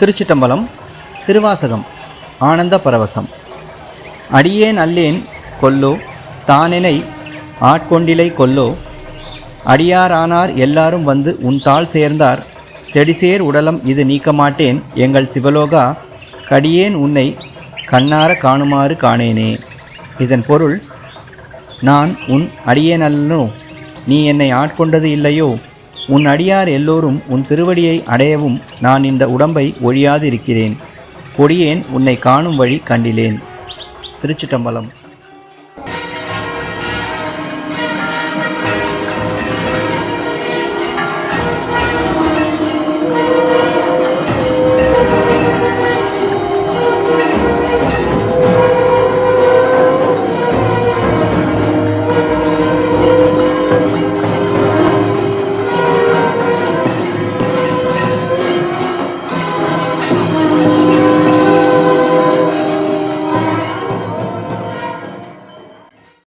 திருச்சிட்டம்பலம் திருவாசகம் ஆனந்த பரவசம். அடியேன் அல்லேன் கொல்லோ தானெனை ஆட்கொண்டிலை கொல்லோ அடியாரானார் எல்லாரும் வந்து உன் தாள் சேர்ந்தார் செடிசேர் உடலம் இது நீக்க மாட்டேன் எங்கள் சிவலோகா கடியேன் உன்னை கண்ணார காணுமாறு காணேனே. இதன் பொருள் நான் உன் அடியேனல்லனோ நீ என்னை ஆட்கொண்டது இல்லையோ உன் அடியார் எல்லோரும் உன் திருவடியை அடையவும் நான் இந்த உடம்பை ஒழியாது இருக்கிறேன் கொடியேன் உன்னை காணும் வழி கண்டிலேன். திருச்சிட்டம்பலம்